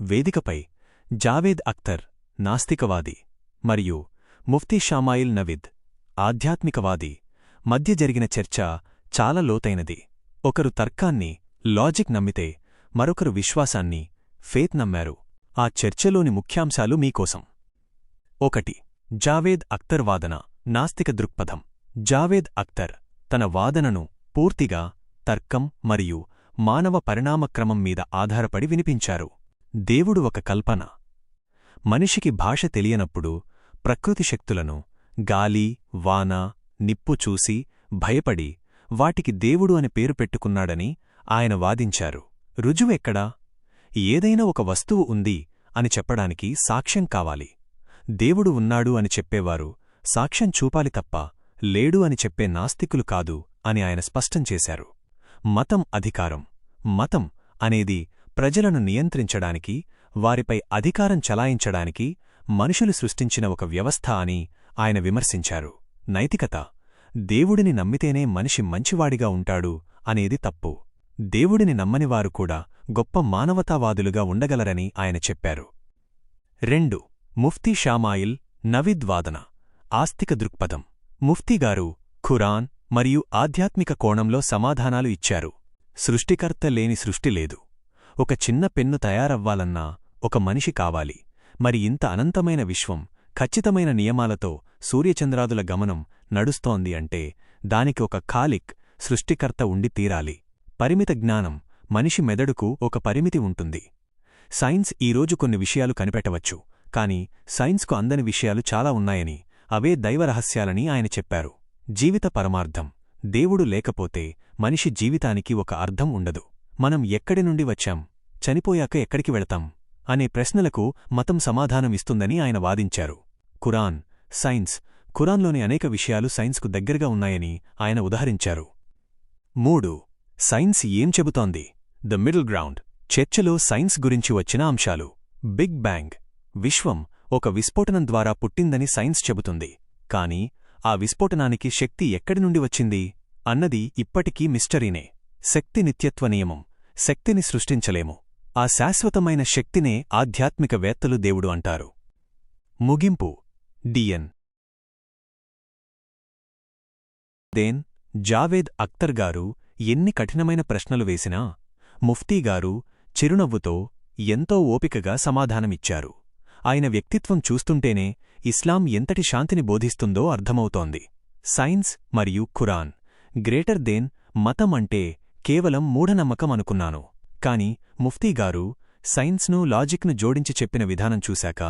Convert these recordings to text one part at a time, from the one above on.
వేదికపై జావేద్ అఖ్తర్ నాస్తికవాది మరియు ముఫ్తీ షామాయిల్ నవిద్ ఆధ్యాత్మికవాది మధ్య జరిగిన చర్చ చాలా లోతైనది. ఒకరు తర్కాన్ని లాజిక్ నమ్మితే మరొకరు విశ్వాసాన్ని ఫేత్ నమ్మారు. ఆ చర్చలోని ముఖ్యాంశాలు మీకోసం. ఒకటి జావేద్ అఖ్తర్ వాదన నాస్తిక దృక్పథం. జావేద్ అఖ్తర్ తన వాదనను పూర్తిగా తర్కం మరియు మానవ పరిణామక్రమం మీద ఆధారపడి వినిపించారు. దేవుడు ఒక కల్పన. మనిషికి భాష తెలియనప్పుడు ప్రకృతి శక్తులను గాలి వాన నిప్పు చూసి భయపడి వాటికి దేవుడు అని పేరు పెట్టుకున్నాడని ఆయన వాదించారు. రుజువెక్కడా ఏదైనా ఒక వస్తువు ఉంది అని చెప్పడానికి సాక్ష్యం కావాలి. దేవుడు ఉన్నాడు అని చెప్పేవారు సాక్ష్యం చూపాలి తప్ప లేడు అని చెప్పే నాస్తికులు కాదు అని ఆయన స్పష్టం చేశారు. మతం అధికారం. మతం అనేది ప్రజలను నియంత్రించడానికి వారిపై అధికారం చలాయించడానికి మనుషులు సృష్టించిన ఒక వ్యవస్థ అని ఆయన విమర్శించారు. నైతికత దేవుడిని నమ్మితేనే మనిషి మంచివాడిగా ఉంటాడు అనేది తప్పు. దేవుడిని నమ్మనివారు కూడా గొప్ప మానవతావాదులుగా ఉండగలరని ఆయన చెప్పారు. రెండు ముఫ్తీ షామాయిల్ నవిద్ వాదన ఆస్తిక దృక్పథం. ముఫ్తీగారు ఖురాన్ మరియు ఆధ్యాత్మిక కోణంలో సమాధానాలు ఇచ్చారు. సృష్టికర్త లేని సృష్టి లేదు. ఒక చిన్న పెన్ను తయారవ్వాలన్నా ఒక మనిషి కావాలి. మరి ఇంత అనంతమైన విశ్వం ఖచ్చితమైన నియమాలతో సూర్యచంద్రాదుల గమనం నడుస్తోంది అంటే దానికి ఒక ఖాలిక్ సృష్టికర్త ఉండి తీరాలి. పరిమిత జ్ఞానం మనిషి మెదడుకు ఒక పరిమితి ఉంటుంది. సైన్స్ ఈరోజు కొన్ని విషయాలు కనిపెట్టవచ్చు కాని సైన్స్కు అందని విషయాలు చాలా ఉన్నాయని అవే దైవరహస్యాలని ఆయన చెప్పారు. జీవిత పరమార్థం దేవుడు లేకపోతే మనిషి జీవితానికి ఒక అర్థం ఉండదు. మనం ఎక్కడి నుండి వచ్చాం చనిపోయాక ఎక్కడికి వెళతాం అనే ప్రశ్నలకు మతం సమాధానం ఇస్తుందని ఆయన వాదించారు. Quran science. ఖురాన్లోని అనేక విషయాలు సైన్స్కు దగ్గరగా ఉన్నాయని ఆయన ఉదహరించారు. మూడు. సైన్స్ ఏం చెబుతోంది? The middle ground. చర్చలో సైన్స్ గురించి వచ్చిన అంశాలు. Big bang. విశ్వం ఒక విస్ఫోటనం ద్వారా పుట్టిందని సైన్స్ చెబుతుంది. కాని ఆ విస్ఫోటనానికి శక్తి ఎక్కడి నుండి వచ్చింది? అన్నది ఇప్పటికీ మిస్టరీనే. శక్తి నిత్యత్వ నియమం. శక్తిని సృష్టించలేము. ఆ శాశ్వతమైన శక్తినే ఆధ్యాత్మిక వేత్తలు దేవుడు అంటారు. ముగింపు. డిఎన్. దేన్ జావేద్ అఖ్తర్ గారు ఎన్ని కఠినమైన ప్రశ్నలు వేసినా ముఫ్తీగారు చిరునవ్వుతో ఎంతో ఓపికగా సమాధానమిచ్చారు. ఆయన వ్యక్తిత్వం చూస్తుంటేనే ఇస్లాం ఎంతటి శాంతిని బోధిస్తుందో అర్థమవుతోంది. సైన్స్ మరియు ఖురాన్. గ్రేటర్ దేన్ మతం అంటే కేవలం మూఢనమ్మకం అనుకున్నాను. కాని ముఫ్తీగారు సైన్స్ను లాజిక్ను జోడించి చెప్పిన విధానం చూశాక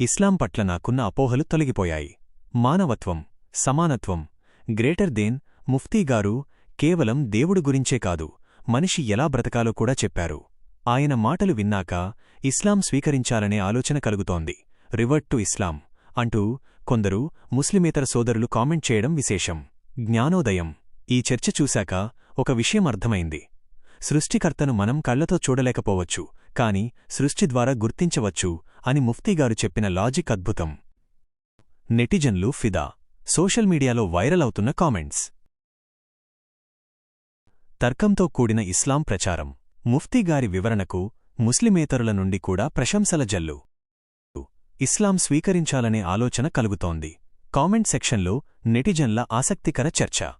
ఇస్లాం పట్ల నాకున్న అపోహలు తొలగిపోయాయి. మానవత్వం సమానత్వం గ్రేటర్ దేన్ ముఫ్తీగారు కేవలం దేవుడు గురించే కాదు మనిషి ఎలా బ్రతకాలో కూడా చెప్పారు. ఆయన మాటలు విన్నాక ఇస్లాం స్వీకరించాలనే ఆలోచన కలుగుతోంది. రివర్ట్ టు ఇస్లాం అంటూ కొందరు ముస్లిమేతర సోదరులు కామెంట్ చేయడం విశేషం. జ్ఞానోదయం ఈ చర్చ చూశాక ఒక విషయం అర్థమైంది. సృష్టికర్తను మనం కళ్ళతో చూడలేకపోవచ్చు కాని సృష్టి ద్వారా గుర్తించవచ్చు అని ముఫ్తీగారు చెప్పిన లాజిక్ అద్భుతం. నెటిజన్లు ఫిదా. సోషల్ మీడియాలో వైరల్ అవుతున్న కామెంట్స్. తర్కంతో కూడిన ఇస్లాం ప్రచారం. ముఫ్తీగారి వివరణకు ముస్లిమేతరుల నుండి కూడా ప్రశంసల జల్లు. ఇస్లాం స్వీకరించాలనే ఆలోచన కలుగుతోంది. కామెంట్ సెక్షన్లో నెటిజన్ల ఆసక్తికర చర్చ.